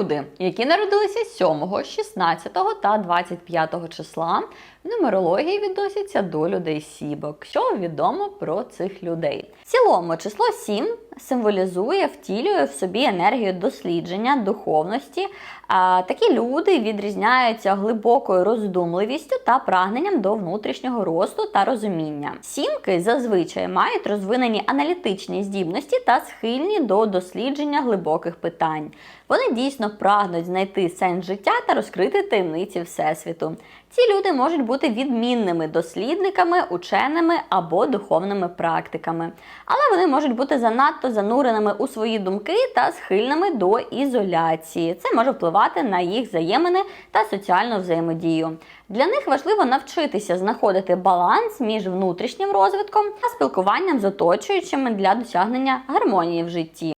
Люди, які народилися 7, 16 та 25 числа, в нумерології відносяться до людей сібок. Що відомо про цих людей? В цілому число 7 символізує, втілює в собі енергію дослідження, духовності. Такі люди відрізняються глибокою роздумливістю та прагненням до внутрішнього росту та розуміння. Сімки зазвичай мають розвинені аналітичні здібності та схильні до дослідження глибоких питань. Вони дійсно прагнуть знайти сенс життя та розкрити таємниці Всесвіту. Ці люди можуть бути відмінними дослідниками, ученими або духовними практиками, але вони можуть бути зануреними у свої думки та схильними до ізоляції. Це може впливати на їх взаємини та соціальну взаємодію. Для них важливо навчитися знаходити баланс між внутрішнім розвитком та спілкуванням з оточуючими для досягнення гармонії в житті.